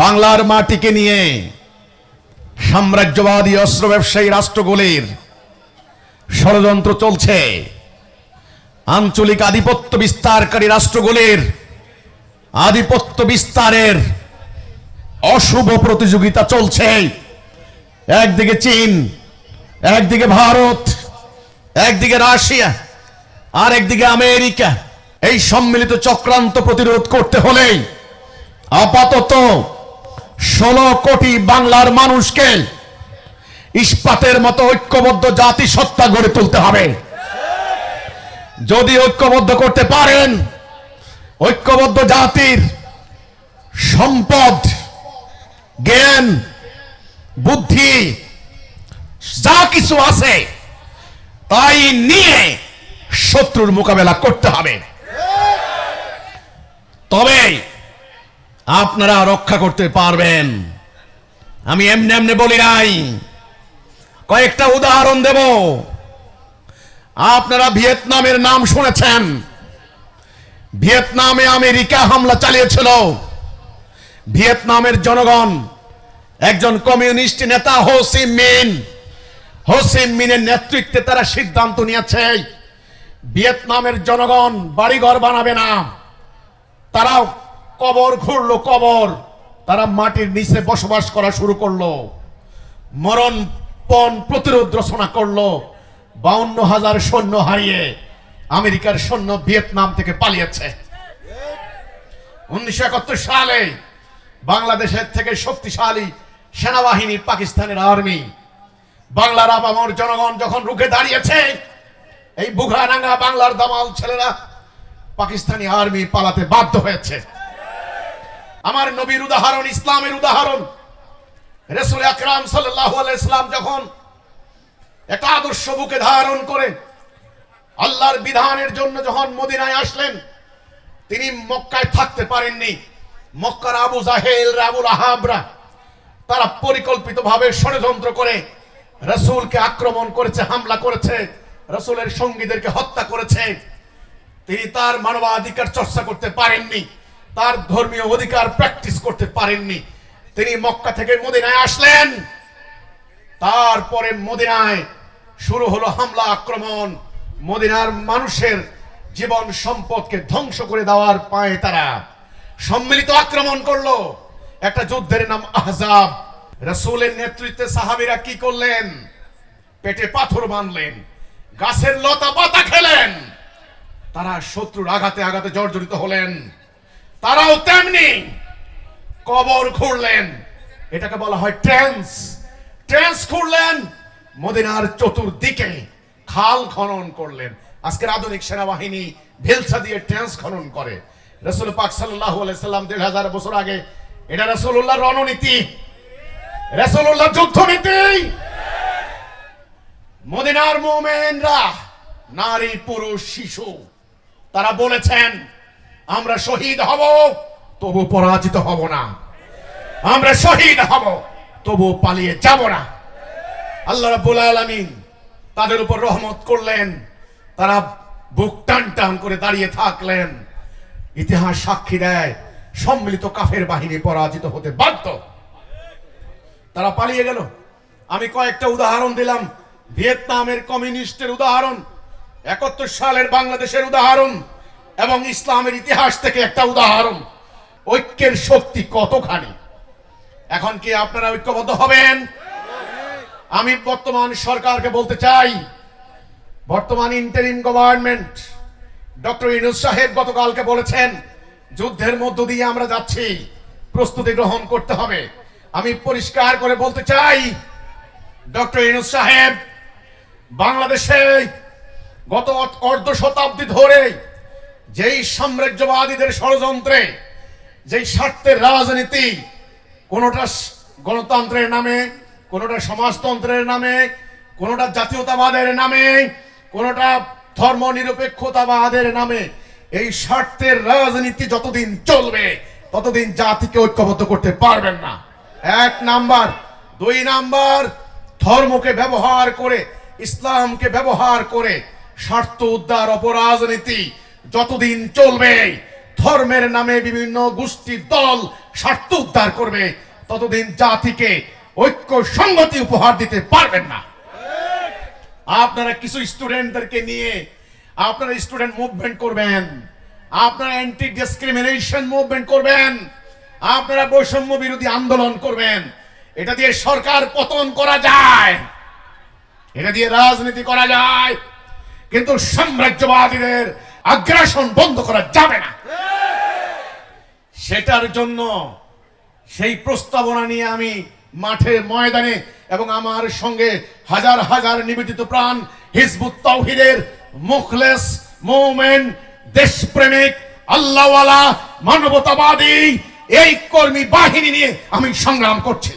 বাংলার মাটিকে নিয়ে সাম্রাজ্যবাদী অস্ত্র ব্যবসায়ী রাষ্ট্রগুলির ষড়যন্ত্র চলছে। আঞ্চলিক আধিপত্য বিস্তারকারী রাষ্ট্রগুলির আধিপত্য বিস্তারের অশুভ প্রতিযোগিতা চলছে। একদিকে চীন, একদিকে ভারত, একদিকে রাশিয়া আর একদিকে আমেরিকা। এই সম্মিলিত চক্রান্ত প্রতিরোধ করতে হলে আপাতত ষোলো কোটি বাংলার মানুষকে ইস্পাতের মতো ঐক্যবদ্ধ জাতিসত্তা গড়ে তুলতে হবে। যদি ঐক্যবদ্ধ করতে পারেন, ঐক্যবদ্ধ জাতির সম্পদ, জ্ঞান, বুদ্ধি, যা কিছু আছে, তাই নিয়ে শত্রুর মোকাবেলা করতে হবে। তবে আপনারা রক্ষা করতে পারবেন। আমি এমনি এমনি বলি নাই। কয়েকটা উদাহরণ দেব। আপনারা ভিয়েতনামের নাম শুনেছেন। ভিয়েতনামে আমেরিকা হামলা চালিয়েছিল। ভিয়েতনামের জনগণ একজন কমিউনিস্ট নেতা হোসি মিন। হোসি মিনের নেতৃত্বে তারা সিদ্ধান্ত নিয়েছে, ভিয়েতনামের জনগণ বাড়িঘর বানাবে না। তারা কবর খুঁড়লো কবর। তারা মাটির নিচে বসবাস করা শুরু করল। মরণ পণ প্রতিরোধ রচনা করল। বাউন্ন হাজার সৈন্য হারিয়ে আমেরিকার সৈন্য ভিয়েতনাম থেকে পালিয়েছে। উনিশশো একাত্তর সালে বাংলাদেশের থেকে শক্তিশালী সেনাবাহিনী পাকিস্তানের আর্মি। বাংলার আবামর জনগণ যখন রুখে দাঁড়িয়েছে, এই বুঘারাঙ্গা বাংলার দামাল ছেলেরা পাকিস্তানি আর্মি পালাতে বাধ্য হয়েছে। আমার নবীর উদাহরণ, ইসলামের উদাহরণ। রসুল আকরাম সাল্লাহ ইসলাম যখন একটা আদর্শ বুকে ধারণ করে আল্লাহর বিধানের জন্য যখন মদিনায় আসলেন, তিনি মক্কায় থাকতে পারেননি। মক্কার আবু জাহেল রাবুল আহাবরা তারা পরিকল্পিতভাবে ষড়যন্ত্র করে রসুলকে আক্রমণ করেছে, হামলা করেছে, রসুলের সঙ্গীদেরকে হত্যা করেছে। তিনি তার মানবাধিকার চর্চা করতে পারেননি। তার ধর্মীয় অধিকার প্র্যাকটিস করতে পারেননি। তিনি মক্কা থেকে মদিনায় আসলেন। তারপরে মদিনায় শুরু হলো হামলা, আক্রমণ। মদিনার মানুষের জীবন সম্পদকে ধ্বংস করে দেওয়ার পায়ে তারা সম্মিলিত আক্রমণ করল। একটা যুদ্ধের নাম আহজাব। রসুলের নেতৃত্বে সাহাবিরা কি করলেন? পেটে পাথর বাঁধলেন, গাছের লতা পাতা খেলেন। তারা শত্রুর আঘাতে আঘাতে জর্জরিত হলেন। তারাও তেমনি কবর খুঁড়লেন। এটাকে বলা হয় ট্রেন্স। ট্রেন্স খুঁড়লেন, মদিনার চতুর্দিকে খাল খনন করলেন। আজকের আধুনিক সেনাবাহিনী ভেলসা দিয়ে ট্রেন্স খনন করে। রসুল পাক সাল্লাহ সাল্লাম দেড় হাজার বছর আগে, এটা রসুল্লাহ রণনীতি। রসুল্লাহ যুদ্ধনীতি। মদিনার মোমেনরা নারী, পুরুষ, শিশু, তারা বলেছেন আমরা শহীদ হব, তবু পরাজিত হব না। আমরা শহীদ হব, তবু পালিয়ে যাব না। আল্লাহ রাব্বুল আলামিন তাদের উপর রহমত করলেন, তারা বুক টান টান করে দাঁড়িয়ে থাকলেন। ইতিহাস সাক্ষী দেয়, সম্মিলিত কাফের বাহিনী পরাজিত হতে বাধ্য। তারা পালিয়ে গেল। আমি কয়েকটা উদাহরণ দিলাম। ভিয়েতনামের কমিউনিস্টের উদাহরণ, একাত্তর সালের বাংলাদেশের উদাহরণ এবং ইসলামের ইতিহাস থেকে একটা উদাহরণ। ঐক্যের শক্তি কতখানি? এখন কি আপনারা ঐক্যবদ্ধ হবেন? আমি বর্তমান সরকারকে বলতে চাই, বর্তমান ইন্টারিম গভর্নমেন্ট ডক্টর ইনুস সাহেব গতকালকে বলেছেন, যুদ্ধের মধ্য দিয়ে আমরা যাচ্ছি, প্রস্তুতি গ্রহণ করতে হবে। আমি পরিষ্কার করে বলতে চাই, ডক্টর ইনুস সাহেব, বাংলাদেশে গত অর্ধ শতাব্দী ধরে যেই সাম্রাজ্যবাদীদের ষড়যন্ত্রে, যেই স্বার্থের রাজনীতি, কোনোটা গণতন্ত্রের নামে, কোনোটা সমাজতন্ত্রের নামে, কোনোটা জাতীয়তাবাদের নামে, কোনোটা ধর্ম নিরপেক্ষতাবাদের নামে, এই স্বার্থের রাজনীতি যতদিন চলবে, ততদিন জাতিকে ঐক্যবদ্ধ করতে পারবেন না। এক নাম্বার। দুই নাম্বার। ধর্মকে ব্যবহার করে, ইসলামকে ব্যবহার করে, স্বার্থ উদ্ধার, অপরাজনীতি যতদিন চলবে, ধর্মের নামে বিভিন্ন গোষ্ঠী দল স্বার্থ উদ্ধার করবে, ততদিন জাতিকে ঐক্য সংগতি উপহার দিতে পারবেন না। আপনারা কিছু স্টুডেন্টদেরকে নিয়ে আপনারা স্টুডেন্ট মুভমেন্ট করবেন, আপনারা অ্যান্টি ডিসক্রিমিনেশন মুভমেন্ট করবেন, আপনারা বৈষম্য বিরোধী আন্দোলন করবেন। এটা দিয়ে সরকার পতন করা যায়, এটা দিয়ে রাজনীতি করা যায়। কিন্তু সাম্রাজ্যবাদীদের আগ্রাসন বন্ধ করা যাবে না। সেটার জন্য সেই প্রস্তাবনা নিয়ে আমি মাঠে ময়দানে এবং আমার সঙ্গে হাজার হাজার নিবেদিত প্রাণ হিজবুত তাওহিদের মুখলেস মোমেন, দেশপ্রেমিক, আল্লাহওয়ালা, মানবতাবাদী এই কর্মী বাহিনী নিয়ে আমি সংগ্রাম করছি।